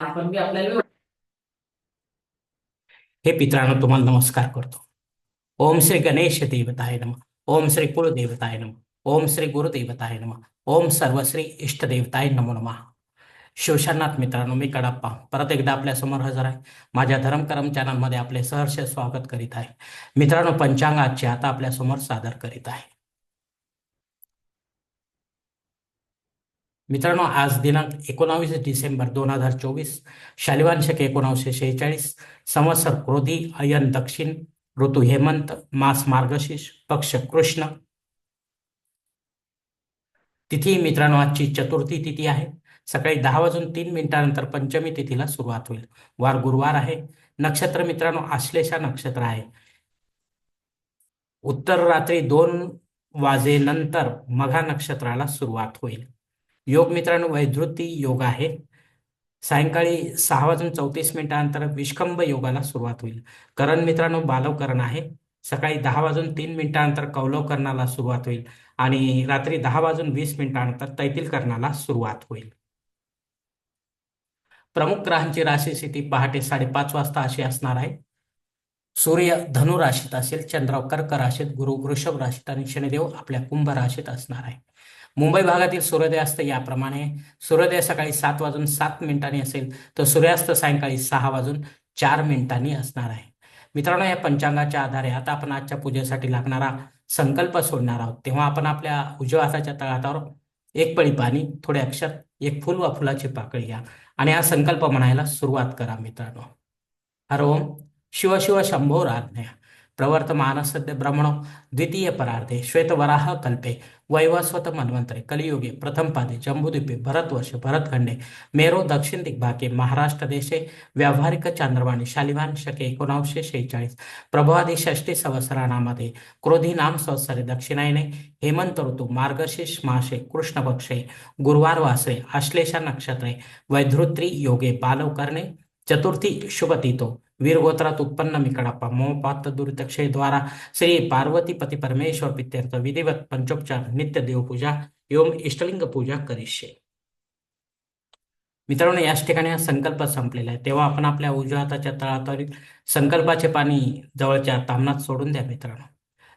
आपण बी आपल्याला हे पित्रांनो तुम्हाला नमस्कार करतो. ओम श्री गणेश देवताय नम. ओम श्री कुलदेवताय नम. ओम श्री गुरुदेवताय नम. ओम सर्वश्री इष्टदेवताय नमो नमः. शिवशानाथ मित्रांनो मी कडाप्पा. परत एकदा आपल्यासमोर हजर आहे. माझ्या धर्मकरम चॅनलमध्ये आपले सहर्ष स्वागत करीत आहे. मित्रांनो पंचांग आजचे आता आपल्यासमोर सादर करीत आहे. मित्रांनो आज दिनांक एकोणावीस डिसेंबर दोन हजार चोवीस शालिवांशक एकोणावीसशे शेहेचाळीस संवत्सर क्रोधी अयन दक्षिण ऋतू हेमंत मास मार्गशीर्ष पक्ष कृष्ण. तिथी मित्रांनो आजची चतुर्थी तिथी आहे. सकाळी दहा वाजून तीन मिनिटानंतर पंचमी तिथीला सुरुवात होईल. वार गुरुवार आहे. नक्षत्र मित्रांनो आश्लेषा नक्षत्र आहे. उत्तर रात्री दोन वाजेनंतर मघा नक्षत्राला सुरुवात होईल. योग मित्रांनो वैधृती योग आहे. सायंकाळी सहा वाजून चौतीस मिनिटानंतर विष्कंभ योगाला सुरुवात होईल. करण मित्रांनो बालवकरण आहे. सकाळी दहा वाजून तीन मिनिटानंतर कौलवकरणाला सुरुवात होईल आणि रात्री दहा वाजून वीस मिनिटानंतर तैतील करणाला सुरुवात होईल. प्रमुख ग्रहांची राशी स्थिती पहाटे साडेपाच वाजता अशी असणार आहे. सूर्य धनु राशीत असेल चंद्र कर्क राशीत गुरु वृषभ राशीत आणि शनिदेव आपल्या कुंभ राशीत असणार आहे. मुंबई भागातील सूर्योदयास्त याप्रमाणे सूर्योदय सकाळी सात वाजून सात मिनिटांनी असेल तर सूर्यास्त सायंकाळी सहा वाजून चार मिनिटांनी असणार आहे. मित्रांनो या पंचांगाच्या आधारे आता आपण आजच्या पूजेसाठी लागणारा संकल्प सोडणार आहोत. तेव्हा आपण आपल्या उजव्या हाताच्या तळहातावर एक पळी पाणी थोडे अक्षर एक फुल व फुलाची पाकळी घ्या. आणि हा संकल्प म्हणायला सुरुवात करा मित्रांनो. हर ओम शिव शिव शंभो राज्ञया प्रवर्तमानस्य ब्रह्मणो द्वितीय परार्धे श्वेतवराह कल्पे वैवस्वत मन्वंतरे कलियुगे प्रथमपादे जम्बुद्वीपे भरतवर्षे भरतखंडे मेरो दक्षिण दिग्भागे महाराष्ट्र देशे व्यावहारिक चांद्रवाणी शालिवान शके एकोणावीसशे शेहेचाळीस प्रभवादी षष्टी सहस्रानामध्ये क्रोधी नाम संवत्सरे दक्षिणायने हेमंत ऋतू मार्गशीर्ष मासे कृष्णपक्षे गुरुवार वासरे आश्लेषा नक्षत्रे वैधृत्री योगे बालव चतुर्थी शुभतीतो वीरगोत्रात उत्पन्न मिकडाप्पा मोपात दुरितक्षय द्वारा श्री पार्वतीपती परमेश्वर पित्यर्थ विधिवत पंचोपचार नित्य देवपूजा एवं इष्टलिंग पूजा करीशे मित्रांनो याच ठिकाणी हा संकल्प संपलेला आहे. तेव्हा आपण आपल्या उजव्या हाताच्या तळातावरील संकल्पाचे पाणी जवळच्या तामनात सोडून द्या मित्रांनो.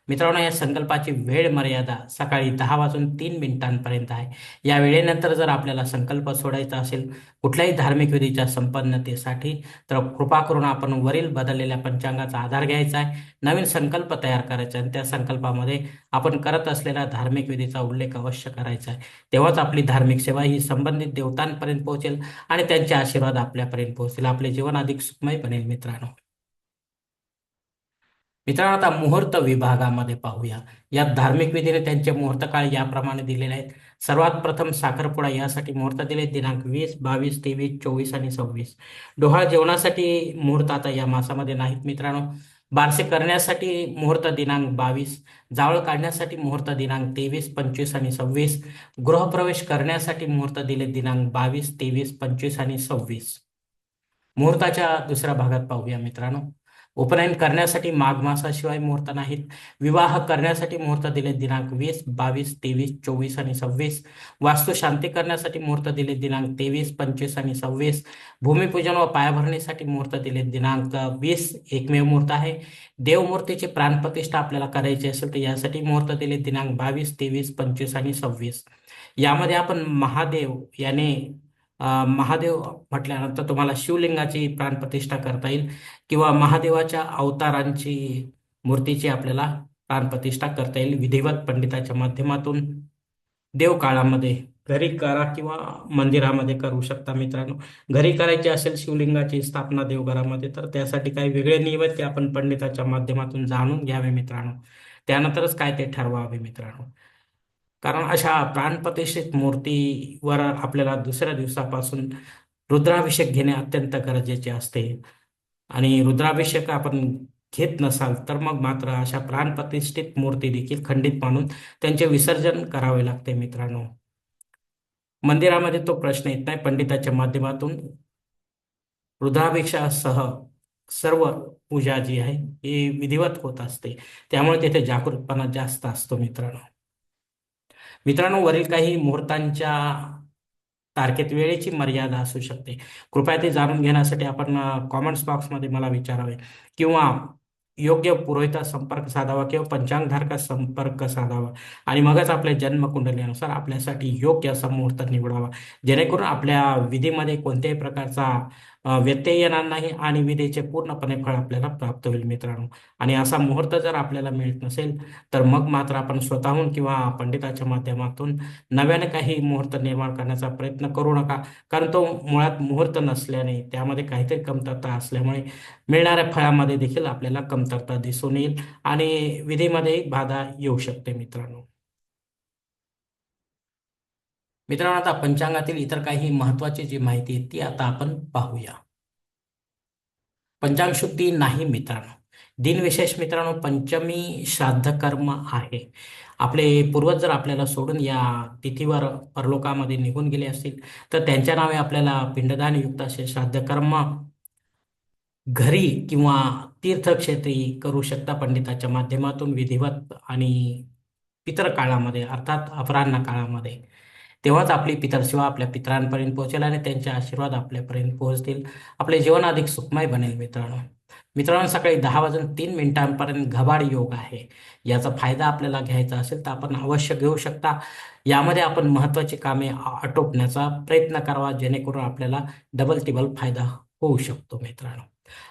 मित्रांनो या संकल्पाची वेळ मर्यादा सकाळी दहा वाजून तीन मिनिटांपर्यंत आहे. या वेळेनंतर जर आपल्याला संकल्प सोडायचा असेल कुठल्याही धार्मिक विधीच्या संपन्नतेसाठी तर कृपा करून आपण वरील बदललेल्या पंचांगाचा आधार घ्यायचा आहे. नवीन संकल्प तयार करायचा आणि त्या संकल्पामध्ये आपण करत असलेल्या धार्मिक विधीचा उल्लेख अवश्य करायचा आहे. तेव्हाच आपली धार्मिक सेवा ही संबंधित देवतांपर्यंत पोहोचेल आणि त्यांचे आशीर्वाद आपल्यापर्यंत पोहोचेल आपले जीवन अधिक सुखमय बनेल मित्रांनो. मित्रांनो आता मुहूर्त विभागामध्ये पाहूया. या धार्मिक विधीने त्यांचे मुहूर्त काळ याप्रमाणे दिलेले आहेत. सर्वात प्रथम साखरपुडा यासाठी मुहूर्त दिले. दिनांक वीस बावीस तेवीस चोवीस आणि सव्वीस. डोहाळ जेवणासाठी मुहूर्त आता या मासामध्ये नाहीत मित्रांनो. बारसे करण्यासाठी मुहूर्त दिनांक बावीस. जावळ काढण्यासाठी मुहूर्त दिनांक तेवीस पंचवीस आणि सव्वीस. गृहप्रवेश करण्यासाठी मुहूर्त दिले दिनांक बावीस तेवीस पंचवीस आणि सव्वीस. मुहूर्ताच्या दुसऱ्या भागात पाहूया मित्रांनो. उपनयन करण्यासाठी माघ मासाशिवाय मुहूर्त नाहीत. विवाह करण्यासाठी मुहूर्त दिले दिनांक वीस बावीस तेवीस चोवीस आणि सव्वीस. वास्तू शांती करण्यासाठी मुहूर्त दिले दिनांक तेवीस पंचवीस आणि सव्वीस. भूमिपूजन व पायाभरणीसाठी मुहूर्त दिले दिनांक वीस. एकमेव मुहूर्त आहे. देवमूर्तीची प्राणप्रतिष्ठा आपल्याला करायची असेल तर यासाठी मुहूर्त दिले दिनांक बावीस तेवीस पंचवीस आणि सव्वीस. यामध्ये आपण महादेव याने महादेव म्हटल्यानंतर तुम्हाला शिवलिंगाची प्राणप्रतिष्ठा करता येईल किंवा महादेवाच्या अवतारांची मूर्तीची आपल्याला प्राणप्रतिष्ठा करता येईल विधिवत पंडिताच्या माध्यमातून. देवकाळामध्ये घरी करा किंवा मंदिरामध्ये करू शकता मित्रांनो. घरी करायची असेल शिवलिंगाची स्थापना देवघरामध्ये तर त्यासाठी काही वेगळे नियम आहेत ते आपण पंडिताच्या माध्यमातून जाणून घ्यावे मित्रांनो. त्यानंतरच काय ते ठरवावे मित्रांनो. कारण अशा प्राणप्रतिष्ठित मूर्तीवर आपल्याला दुसऱ्या दिवसापासून रुद्राभिषेक घेणे अत्यंत गरजेचे असते. आणि रुद्राभिषेक आपण घेत नसाल तर मग मात्र अशा प्राणप्रतिष्ठित मूर्ती देखील खंडित मानून त्यांचे विसर्जन करावे लागते मित्रांनो. मंदिरामध्ये तो प्रश्न येत नाही. पंडिताच्या माध्यमातून रुद्राभिषेकासह सर्व पूजा जी आहे ही विधिवत होत असते. त्यामुळे तिथे जागरूकपणा जास्त असतो मित्रांनो. मित्रांनो वरील काही मुहूर्तांच्या तारखेत वेळेची मर्यादा असू शकते. कृपया ते जाणून घेण्यासाठी आपण कॉमेंट्स बॉक्समध्ये मला विचारावे. किंवा योग्य पुरोहिता संपर्क साधावा किंवा पंचांगधारका संपर्क साधावा. आणि मगच आपल्या जन्मकुंडलीनुसार आपल्यासाठी योग्य असा मुहूर्त निवडावा. जेणेकरून आपल्या विधीमध्ये कोणत्याही प्रकारचा व्यत्यय येणार नाही आणि विधेचे पूर्णपणे फळ आपल्याला प्राप्त होईल मित्रांनो. आणि असा मुहूर्त जर आपल्याला मिळत नसेल तर मग मात्र आपण स्वतःहून किंवा पंडिताच्या माध्यमातून नव्याने काही मुहूर्त निर्माण करण्याचा प्रयत्न करू नका. कारण तो मुळात मुहूर्त नसल्याने त्यामध्ये काहीतरी कमतरता असल्यामुळे मिळणाऱ्या फळामध्ये देखील आपल्याला कमतरता दिसून येईल आणि विधीमध्ये बाधा येऊ शकते मित्रांनो. मित्रांनो आता पंचांगातील इतर काही महत्वाची जी माहिती आहे ती आता आपण पाहूया. पंचांग शुद्धी नाही मित्रांनो. दिनविशेष मित्रांनो पंचमी श्राद्ध कर्म आहे. आपले पूर्वज जर आपल्याला सोडून या तिथीवर परलोकामध्ये निघून गेले असतील तर त्यांच्या नावे आपल्याला पिंडदान युक्त असे श्राद्ध कर्म घरी किंवा तीर्थक्षेत्री करू शकता पंडिताच्या माध्यमातून विधिवत आणि पितर काळामध्ये अर्थात अपराह्न काळामध्ये. तेव्हाच आपली पितरसेवा आपल्या पितरांपर्यंत पोहोचेल आणि त्यांचे आशीर्वाद आपल्यापर्यंत पोहोचतील. आपले जीवन अधिक सुखमय बनेल मित्रांनो. मित्रांनो सकाळी दहा वाजून तीन मिनिटांपर्यंत घबाड योग आहे. याचा फायदा आपल्याला घ्यायचा असेल तर आपण अवश्य घेऊ शकता. यामध्ये आपण महत्त्वाची कामे आटोपण्याचा प्रयत्न करावा जेणेकरून आपल्याला डबल टिबल फायदा होऊ शकतो मित्रांनो.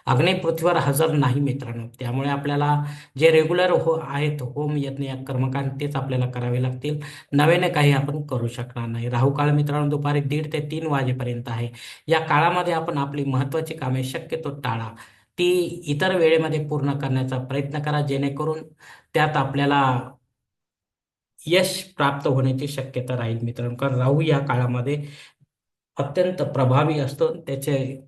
अग्नी पृथ्वीवर हजर नाही मित्रांनो. त्यामुळे आपल्याला जे रेग्युलर हो आहेत होम यज्ञ या कर्मकांड तेच आपल्याला करावे लागतील. नव्याने काही आपण करू शकणार नाही. राहू काळ मित्रांनो दुपारी दीड ते तीन वाजेपर्यंत आहे. या काळामध्ये आपण आपली महत्त्वाची कामे शक्यतो टाळा. ती इतर वेळेमध्ये पूर्ण करण्याचा प्रयत्न करा जेणेकरून त्यात आपल्याला यश प्राप्त होण्याची शक्यता राहील मित्रांनो. कारण राहू या काळामध्ये अत्यंत प्रभावी असतो. त्याचे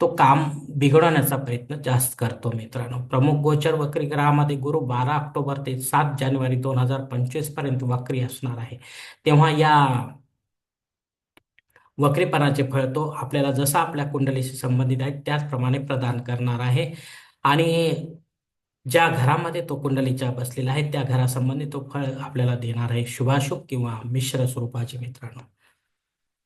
तो काम बिघडवण्याचा प्रयत्न जास्त करतो मित्रांनो. प्रमुख गोचर वक्री ग्रहामध्ये गुरु बारा ऑक्टोबर ते सात जानेवारी दोन हजार पंचवीसपर्यंत वक्री असणार आहे. तेव्हा या वक्रीपणाचे फळ तो आपल्याला जसा आपल्या कुंडलीशी संबंधित आहे त्याचप्रमाणे प्रदान करणार आहे. आणि ज्या घरामध्ये तो कुंडलीच्या बसलेला आहे त्या घरासंबंधी तो फळ आपल्याला देणार आहे शुभाशुभ किंवा मिश्र स्वरूपाचे मित्रांनो.